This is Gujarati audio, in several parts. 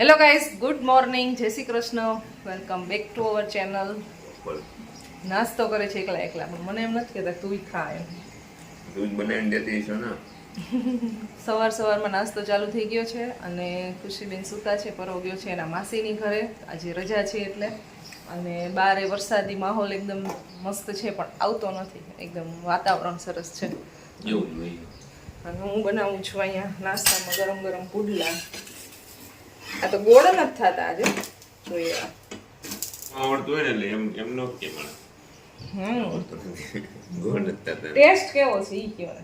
હેલો ગાઈઝ ગુડ મોર્નિંગ જય Shri Krishna. Welcome back to our channel નાસ્તો કરે છે એકલા એકલા પણ મને એમ નથી કહેતા તું ખા એમ. દૂધ બનાવીને દેતી છો ને. સવાર સવારમાં નાસ્તો ચાલુ થઈ ગયો છે અને ખુશીબેન સૂતા છે પરવો ગયો છે એના માસીની ઘરે. આજે રજા છે એટલે. અને બારે વરસાદી માહોલ એકદમ મસ્ત છે પણ આવતો નથી. એકદમ વાતાવરણ સરસ છે. અને હું બનાવું છું અહીંયા નાસ્તામાં ગરમ ગરમ પુડલા. આ તો ગોળ નથી થતા આજે. જોઈએ. આવડતું હોય ને એટલે એમ એમ નો કે મને. ગોળ નથી થતા ટેસ્ટ કેવો છે ઈ કેવો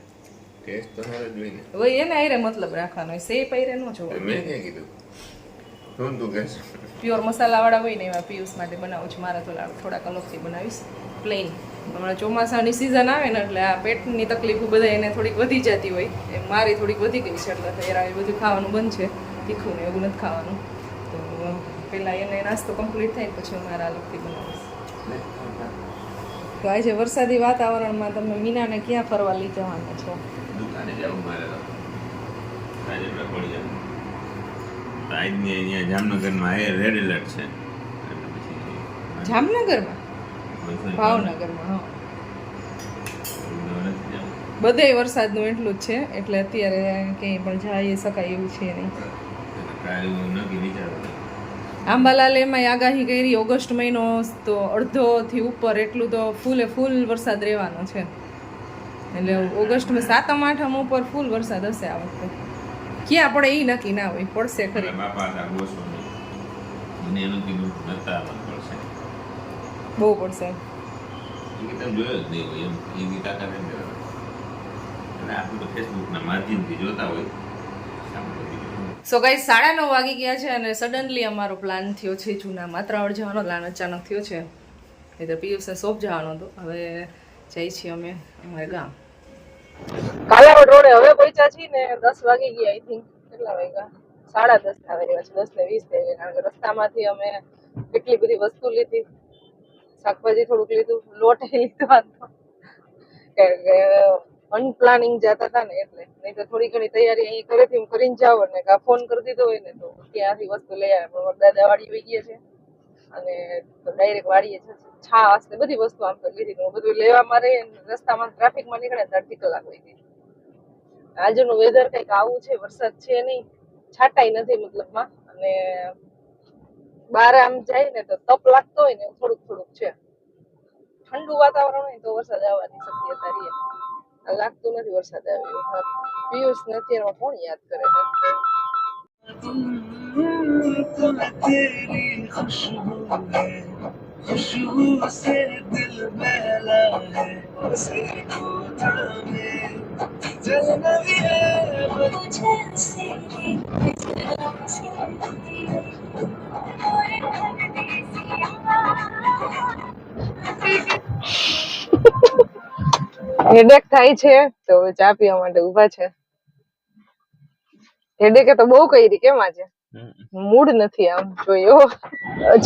ટેસ્ટ તો સારો જ હોય ને. હવે એને આયરે મતલબ રાખવાનો હોય સે આયરે નો જોવો મેં ક્યાં કીધું? શું તું કહેશ પ્યોર મસાલાવાળા હોય ને એવા પિયુષ માટે બનાવું છું. મારે થોડા થોડાક અલગથી બનાવીશ. પ્લેન હમણાં ચોમાસાની સિઝન આવે ને એટલે આ પેટની તકલીફો બધા એને થોડીક વધી જતી હોય. એમ મારી થોડીક વધી ગઈ છે એટલે એ બધું ખાવાનું બંધ છે. તીખું ને એવું નથી ખાવાનું. તો પહેલાં એને નાસ્તો કમ્પ્લીટ થાય પછી હું મારા અલગથી બનાવીશ. તો આજે વરસાદી વાતાવરણમાં તમે મીનાને ક્યાં ફરવા લઈ જવાના છો? દુકાને જવું મારે આજે રખડી જવું આજની અહીંયા જામનગરમાં એ રેડ એલર્ટ છે. જામનગરમાં? ભાવનગરમાં હા. બધે વરસાદનું એટલું જ છે એટલે અત્યારે ક્યાંય પણ જઈ શકાય એવું છે નહીં. આંબાલાલ એમાં આગાહી કરી ઓગસ્ટ મહિનો તો અડધોથી ઉપર એટલું તો ફૂલે ફૂલ વરસાદ રહેવાનો છે. એટલે ઓગસ્ટમાં સાતમ આઠમ ઉપર ફૂલ વરસાદ હશે આ વખતે. ક્યાં પડે એ નક્કી ના હોય પડશે ખરે. એનું બહુ પડશે. જોયો જ નહીં હોય એમ. એવી તાકાત આપણે તો ફેસબુકના માધ્યમથી જોતા હોય. સો ગાઈ સાડા નવ વાગી ગયા છે અને સડનલી અમારો પ્લાન થયો છે જૂના ત્રણ જવાનો પ્લાન અચાનક થયો છે. એ તો પિયુષને શોપ જવાનો હતો. હવે જઈ છીએ અમે અમારે ગામ. કાલાવડ રોડે હવે પહોંચ્યા છીએ ને દસ વાગી ગયા આઈ થિંક કેટલા વાગ્યા? સાડા દસ ના વાગ્યા છે દસ ને વીસ થઈ ગયા, કારણ કે રસ્તામાંથી અમે કેટલી બધી વસ્તુ લીધી. શાકભાજી થોડુંક લીધું, લોટ લીધો કે અનપ્લાનિંગ જતા હતા ને એટલે. નહીં તો થોડી ઘણી તૈયારી અહીં ઘરેથી હું કરીને જાવ ને કાં ફોન કરી દીધો હોય ને તો ત્યાંથી વસ્તુ લઈ આવે. પણ દાદા વાડી વહી ગયા છે. અને ડાયરેક્ટ વાડીએ છે. છાસ ને બધી વસ્તુ આમ તો લીધી. હું બધું લેવા મારે રસ્તામાં ટ્રાફિકમાં નીકળે તો અડધી કલાક વહી ગઈ. આજનું વેધર કંઈક આવું છે, વરસાદ છે નહીં. છાટાઈ નથી મતલબમાં. અને બહાર આમ જાય ને તો તપ લાગતો હોય ને થોડુંક થોડુંક છે. ઠંડુ વાતાવરણ હોય તો વરસાદ આવવાની શક્યતા રહે. લાગતું નથી વરસાદ આવ્યો. પિયુષ ને અત્યારે કોણ યાદ કરે છે હેડેક થાય છે તો હવે ચા પીવા માટે ઊભા છે. હેડેકે તો બહુ કરી કેમ આજે? મૂડ નથી આમ જોયો.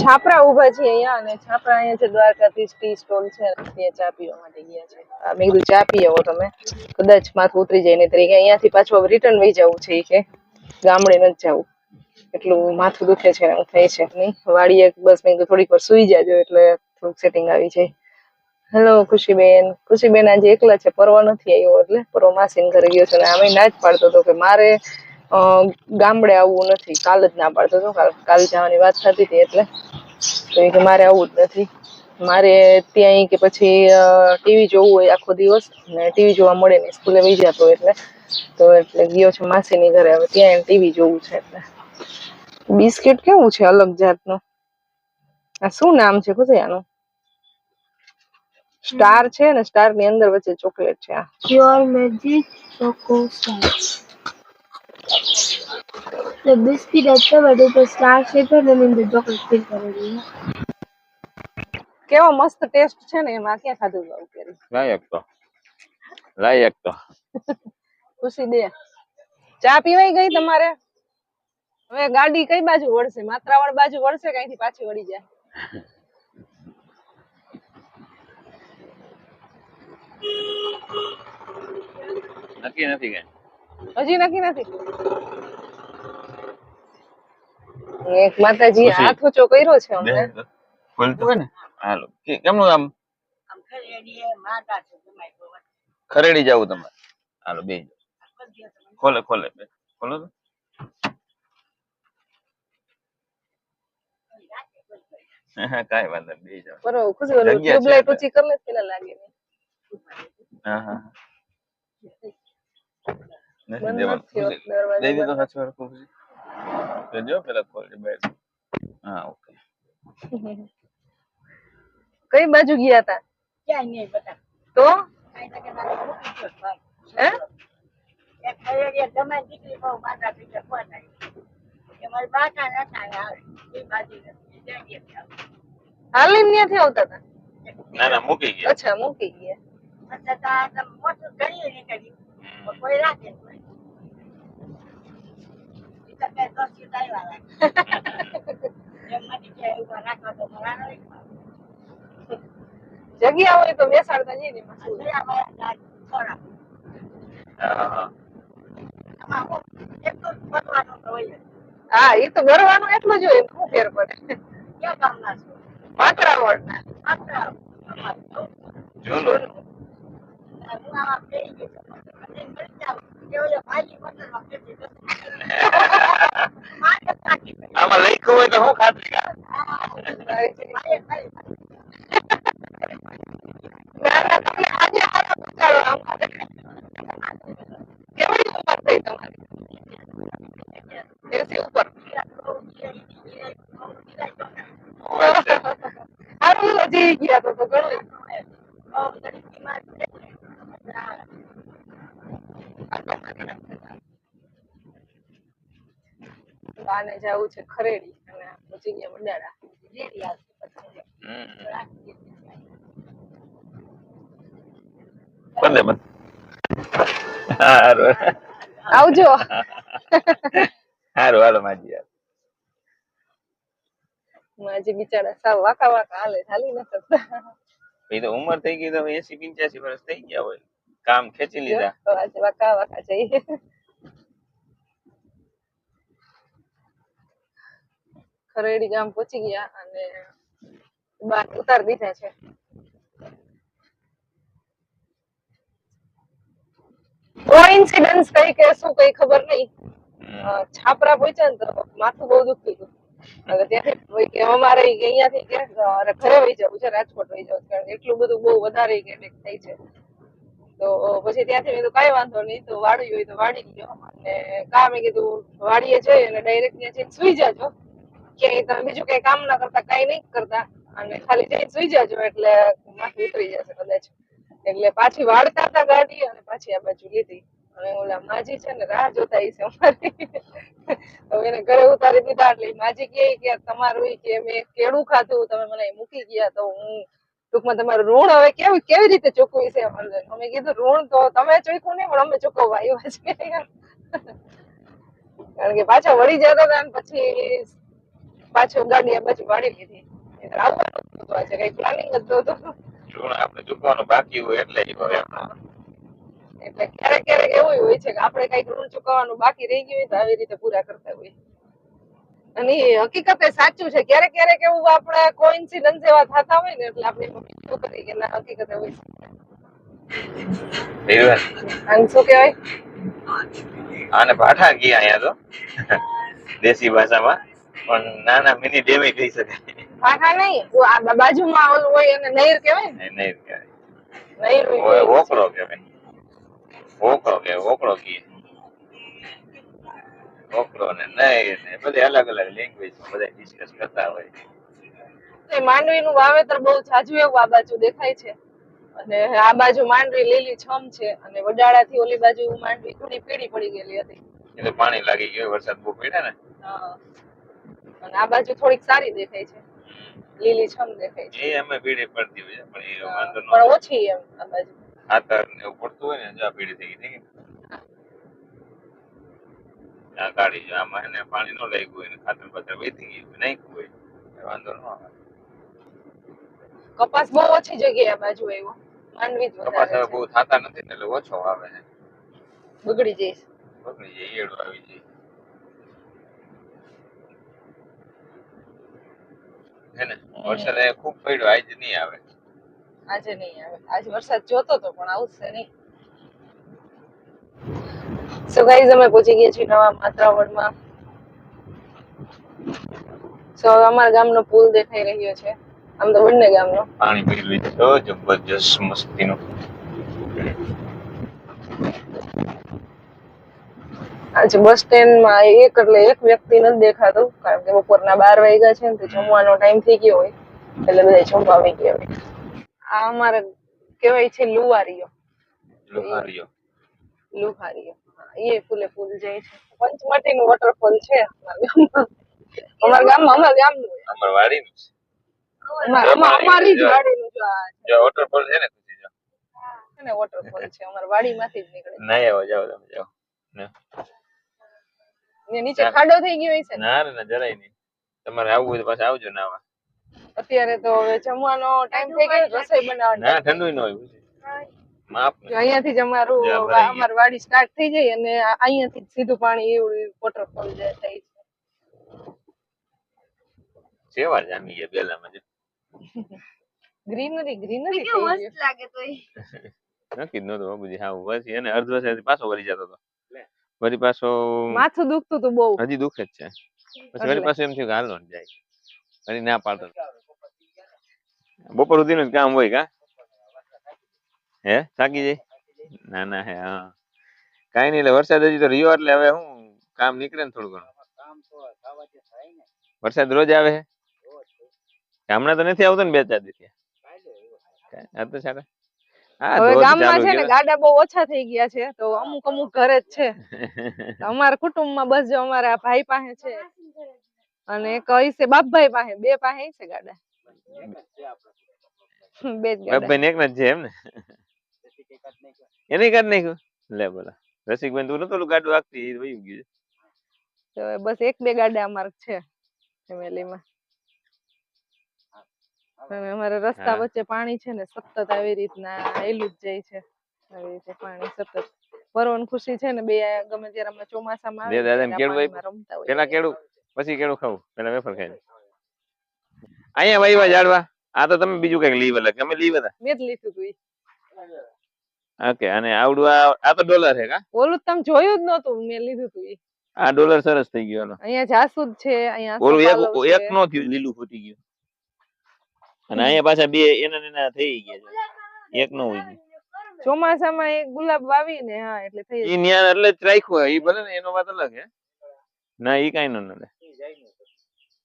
છાપરા ઊભા છે અહીંયા અને છાપરા અહીંયા છે દ્વારકાધીશ ટી સ્ટોલ છે ત્યાં ચા પીવા માટે ગયા છે. મેં કીધું ચા પી આવો તમે. કદાચ માથું ઉતરી જાય નહીં તરીકે અહીંયાથી પાછું રિટર્ન વહી જવું છે કે. ગામડે નથી જવું. એટલું માથું દુખે છે એવું થાય છે નહીં. વાડીએ બસ મેં કીધું થોડીક વાર સુઈ જાજો એટલે થોડુંક સેટિંગ આવી જાય. હેલો ખુશીબેન. ખુશીબેન આજે એકલા છે, પરવા નથી આવ્યો એટલે પરવા માસીને ઘરે ગયો છે અને આમે ના જ પાડતો હતો કે મારે ગામડે આવવું નથી. કાલ જ ના પાડતો હતો, કાલ જવાની વાત થતી હતી એટલે. તો કે મારે આવવું જ નથી. મારે ત્યાં કે પછી ટીવી જોવું હોય આખો દિવસ ને ટીવી જોવા મળે નહીં, સ્કૂલે વહી જતો એટલે. તો એટલે ગયો છે માસીની ઘરે, હવે ત્યાં ટીવી જોવું છે એટલે. બિસ્કિટ કેવું છે અલગ જાતનું? આ શું નામ છે ખુશી આનું સ્ટાર છે અને સ્ટારની અંદર વચ્ચે ચોકલેટ છે આ Magic Choco Stars. The biscuit the but it's a star shape and in the chocolate filled already. કેવો મસ્ત ટેસ્ટ છે ને એમાં ક્યાં ખાધું હતું કેરી લાયક તો. લાયક તો. ખુશી દે. ચા પીવાઈ ગઈ તમારે? હવે ગાડી કઈ બાજુ વળશે? માત્રાવળ બાજુ વળશે કઈથી પાછી વળી જાય? નક્કી નથી કઈ. હજી નક્કી નથી. એક માતાજી હાથ ઊંચો કર્યો છે અમને દેખ તો. ને? હાલો. કે- કેમનું આમ? ખરેડી જવું તમારે. હાલો બે ખોલે ખોલે બે. ખોલો તો. કઈ વાંધો બે જાવ બરોબર ખુશ ટ્યુબલાઇટ ઊંચી કરી લે પેલા લાગે. હા હા. નથી દેવાનું. દઈ દીધો બંધ. વાર ખુશી તો પેલા ખોલજે બહાર હા ઓકે. કઈ બાજુ ગયા હતા નહીં બધા? તો. હે? ગયા ત્યાંથી આવતા. હતા ના ના મૂકી ગયા. અચ્છા મૂકી ગયા. મોટું ઘડીએ નીકળ્યું કોઈ રાખે. જગ્યા હોય તો બેસાડતા જઈએ ને. હા. એ તો ભરવાનું એટલું જ હોય શું ફેર પડે? ક્યાં છો? પાત્રાવડ ના માત્ર અમારું. જૂનું હું આમાં બેસી ગઈ છું. અને મરી જાઉં. કે ઓલો ભાજી પટેલમાં બેસી જશે. મારે સાચી કરી. આમાં લખ્યું હોય તો હું ખાતરી કર મારે ખાલી બાને જવું છે ખરેડી અને પછી ગયા મંડાળા હારું આવજો હારું હાલો માજી યાર માજી બિચારા સાવ વાકા વાકા હાલે હાલી ન શકતા એ તો ઉંમર થઈ ગઈ તો એસી પંચ્યાસી વર્ષ થઈ ગયા હોય કામ ખેંચી લીધા વાકા વાકા જઈએ ખરેડી ગામ પહોંચી ગયા અને બાર ઉતાર દીધા છે. કોઇન્સિડન્સ કઈ કે શું કઈ ખબર નહીં. છાપરા પહોંચ્યા ને તો માથું બહુ દુખતું હતું. ત્યાંથી કે અમારે અહીંયાથી કે ઘરે વહી જવું છે, રાજકોટ વહી જવું કારણ એટલું બધું બહુ વધારે એટેક થાય છે. તો પછી ત્યાંથી મેં કીધું કઈ વાંધો નહીં, તો વાડી હોય તો વાડી ગયો અને કા મેં કીધું વાડીએ જઈ અને ડાયરેક્ટ ત્યાં જઈને સુઈ જાજો. કે તમે બીજું કઈ કામ ના કરતા, કઈ નહીં કરતા, અને ખાલી જઈ સુઈ જાજો એટલે માથું ઉતરી જશે કદાચ. એટલે પાછી વાળતા હતા ગાડી અને પાછી આ બાજુ લીધી. અને ઓલા માજી છે ને, રાહ જોતા હશે અમારી. એને ઘરે ઉતારી દીધા એટલે માજી કહે કે તમારું કે મેં કેળું ખાધું, તમે મને મૂકી ગયા તો હું ટૂંકમાં તમારું ઋણ હવે કેવી કેવી રીતે ચૂકવી છે? અમે કીધું, ઋણ તો તમે ચૂકવું નહીં, પણ અમે ચૂકવવા આવ્યા છે કારણ કે પાછા વળી જતા હતા ને પછી પાછું ગાડી આ બાજુ વાળી લીધી. આવવાનું હતું આજે કઈ પ્લાનિંગ જ નહોતું. આપણે ચૂકવાનું બાકી હોય એટલે. એટલે ક્યારેક ક્યારેક એવું હોય છે કે આપણે કંઈક ઋણ ચૂકવવાનું બાકી રહી ગયું હોય તો આવી રીતે પૂરા કરતા હોય અને હકીકતે સાચું છે ક્યારેક ક્યારેક એવું આપણે કોઇન્સિડન્સ એવા થતા હોય ને એટલે આપણે મમ્મી શું કરી કે ના હકીકતે હોય છે. શું કહેવાય? આને ભાઠા ગયા અહીંયા તો? દેશી ભાષામાં? પણ નાના મિની ડેમી કહી શકાય પાઠા નહીં. આ બાજુમાં ઓલું હોય એને નહેર કહેવાય ને? નહીં કહેવાય. નહેર હોય ઓકળો કહેવાય. ઓકળો કે ઓકળો કીએ. ઓકળો ને નહીં ને બધી અલગ અલગ લેંગ્વેજ બધા ડિસ્કસ કરતા હોય. માંડવી નું વાવેતર બહુ જાજુ એવું આ બાજુ દેખાય છે. અને આ બાજુ માંડવી લીલી છમ છે અને વડાળાથી ઓલી બાજુ માંડવી થોડી પીળી પડી ગયેલી હતી. એટલે પાણી લાગી ગયું વરસાદ બહુ પડ્યા ને? હા. અને આ બાજુ થોડીક સારી દેખાય છે. લીલી છમ દેખાય છે. એ અમે ભીડે પડતી હોય પણ એ વાંધો ન પણ ઓછી એમ આ બાજુ. ખાતર ને એવું પડતું હોય ને જો આ પીળી થઈ ગઈ આ ગાડી જો આમાં એને પાણી ન લાગ્યું હોય એને ખાતર બાતર વેચી ગયું નાખ્યું હોય વાંધો ન આવે. કપાસ બહુ ઓછી જગ્યાએ આ બાજુ આવ્યો. માંડવી જ કપાસ હવે બહુ થતા નથી એટલે ઓછો આવે છે. બગડી જઈશ બગડી જાય એડો આવી જાય. હે ને? વરસાદ અહીંયા ખૂબ પડ્યો આજ નહીં આવે. આજે નહીં આવે. આજ વરસાદ જોતો તો પણ આવશે નહીં. સો ગાઈઝ અમે પહોંચી ગયા છીએ નવા માત્રાવડમાં સો અમારા ગામનો પુલ દેખાઈ રહ્યો છે. આમ તો બંને ગામનો. પાણી પી લીધું જબરજસ્ત મસ્તીનું. આજે બસ સ્ટેન્ડમાં એક એટલે એક વ્યક્તિ નથી દેખાતો કારણ કે બપોરના બાર વાગ્યા છે ને જમવાનો ટાઈમ થઈ ગયો હોય એટલે બધા જમવા આવી ગયા હોય. આ અમારે કહેવાય છે લુવારીઓ લુહારીઓ. લુહારીઓ. એ ફૂલે ફૂલ જાય છે. પંચમટીનું વોટરફોલ છે અમારા ગામમાં અમારા ગામનું. અમાર વાડીનું છે. અમાર- અમાર- અમારી જ વાડીનું જો વોટરફોલ ને છે ને વોટરફોલ છે. અમારા વાડીમાંથી જ નીકળે ના આવો જાઓ તમે જાઓ. ને. નીચે ખાડો થઈ ગયો હોય છે. ને ના જરાય નહીં. તમારે આવવું હોય તો પાછા આવજો નાવા. અત્યારે તો હવે જમવાનો ટાઈમ થઈ ગયો રસોઈ બનાવવાનો. ના ઠંડુ ન હોય. માપ અહીંયાથી જ અમારું. અમારી વાડી સ્ટાર્ટ થઈ જાય અને અહિયાંથી સીધું પાણી એવું વોટરફોલ જાય થાય છે સેવા જામી ગયા પેલામાં જો ગ્રીનરી ગ્રીનરી થઈ ગયું. નક્કી નતો બાબુજી હા પછી એને અર્ધ વર્ષ પાછો વળી જતો હતો. વળી પાછો માથું દુખતું હતું બહુ. હજી દુખે જ છે. પછી વળી પાછું એમ થયું કે હાલો ને જાય. વળી ના પાડતો બપોર સુધીનું જ કામ હોય કા? હે? થાકી જાય? ના ના હે હા. કાઈ નહીં એટલે વરસાદ હજી તો રહ્યો એટલે હવે હું કામ નીકળે ને થોડું ઘણું. વરસાદ રોજ આવે હે? હમણાં તો નથી આવતો ને બે ચાર દિવસ. આ તો સારા. હવે ગામમાં છે ને ગાડા બહુ ઓછા થઈ ગયા છે તો અમુક અમુક ઘરે જ છે. અમારા કુટુંબમાં બસ જો અમારા ભાઈ પાસે છે અને એક છે બાપભાઈ પાસે બે પાસે છે ગાડા. બે જ બાપભાઈ ને જ છે એમ ને? એને કાઢ નાખ્યું લે બોલા. રસિકભાઈ તું નતો ગાડું આગતી વયું ગયું બસ એક બે ગાડા અમારે છે ફેમિલીમાં અને અમારે રસ્તા વચ્ચે પાણી છે ને સતત આવી રીતના એલું જ જાય છે. આવી રીતે પાણી સતત. વરવન ખુશી છે ને બે ગમે ત્યારે અમે ચોમાસામાં આવે કેળું રમતા હોય પેલા કેળું પછી કેળું ખાવું પેલા વેફર ખાઈ. અહીંયા વાયવા જાડવા. આ તો તમે બીજું કંઈક લીવ અલગ. અમે લીવ હતા. મેં જ લીધું તું. ઓકે અને આવડું આ તો ડોલર છે કા? ઓલું તમે જોયું જ નહોતું મેં લીધું તું. આ ડોલર સરસ થઈ ગયો અહીંયા જાસૂદ છે અહીંયા ઓલું એક એક નો થયું લીલું ફૂટી ગયું. અને અહીંયા પાછા બે એના ને એના થઈ ગયા છે. એક નો હોય. ચોમાસામાં એક ગુલાબ વાવીને હા એટલે થઈ ઈ ન્યા એટલે જ રાખ્યું હોય. ઈ ભલે ને એનો વાત અલગ હે. ના ઈ કાઈ નો નડે.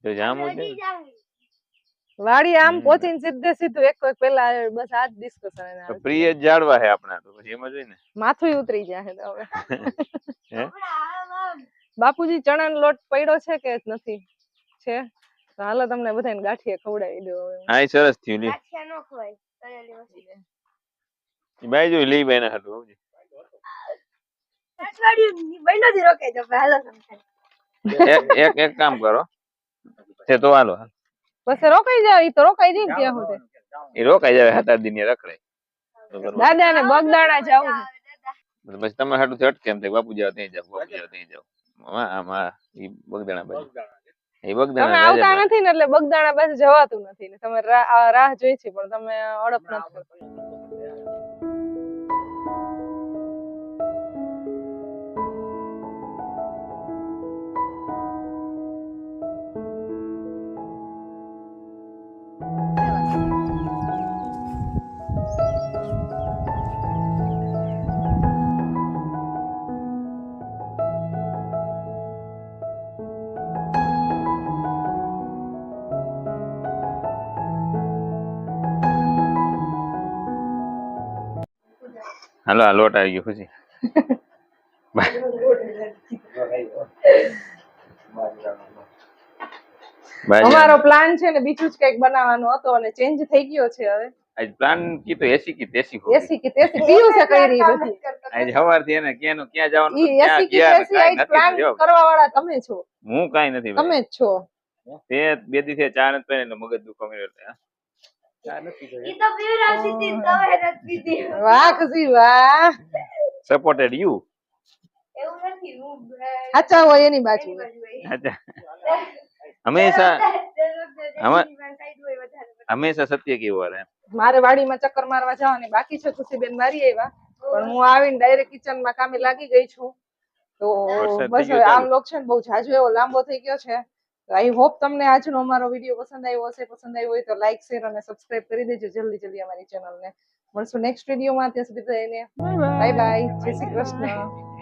તો જામ હોય વાડી આમ પોચીને સીધે સીધું એક એક પેલા બસ આ જ ડિસ્કશન તો પ્રિય જ જાડવા હે આપણા તો. પછી એમાં જોઈ ને. માથું ઉતરી જાય તો હવે. હે? બાપુજી ચણાનો લોટ પડ્યો છે કે નથી? છે? હાલો તમને બધાને ગાંઠિયા ખવડાવી દો હા. સરસ થયું લી. લઈ બાઈ ના હતું બાબુજી. એક એક એક કામ કરો. તે તો હાલો રોકાઈ જાવ ઈ તો રોકાઈ જાય ને ત્યાં સુધી. રોકાઈ જાય સાત આઠ દિન રખડે. દાદા ને બગદાણા જાવ પછી તમે હાટું થી અટકે એમ થાય બાપુ જાવ ત્યાં જાવ બાપુ જાવ ત્યાં જાવ. આમ ઈ બગદાણા બાજુ. એ તમે આવતા નથી ને એટલે બગદાણા પાસે જવાતું નથી ને. તમે રાહ જોઈ છે પણ તમે અડપ નથી હાલો આ લોટ આવી ગયો ખુશી અમારો પ્લાન છે ને બીજું જ કંઈક બનાવવાનો હતો અને ચેન્જ થઈ ગયો છે હવે. આજ પ્લાન કીધો એસી કી તેસી એસી કી તેસી પીયું છે કઈ રહી બધી. આજ હવારથી એને ક્યાંનું ક્યાં જવાનું ઈ ક્યાં એસી કી તેસી આજ પ્લાન કરવા વાળા તમે છો. હું કાઈ નથી. તમે જ છો. તે બે દિવસે ચા નથી મગજ દુખો મળ્યો વાહ ખુશી વાહ. સપોર્ટેડ યુ સાચા હોય એની બાજુ અચ્છા હંમેશા હંમેશા સત્ય કેવો રહે મારે વાડીમાં ચક્કર મારવા જવાની બાકી છે ખુશીબેન મારી આવ્યા. પણ હું આવીને ડાયરેક્ટ કિચનમાં કામે લાગી ગઈ છું. તો બસ આમ. વ્લોગ છે ને બહુ જાજો એવો લાંબો થઈ ગયો છે. આઈ હોપ તમને આજનો અમારો વીડિયો પસંદ આવ્યો હશે. પસંદ આવ્યો હોય તો લાઈક શેર અને સબસ્ક્રાઇબ કરી દેજો. જલ્દી જલ્દી અમારી ચેનલને મળશું નેક્સ્ટ વિડીયોમાં ત્યાં સુધી બાય બાય જય શ્રી કૃષ્ણ.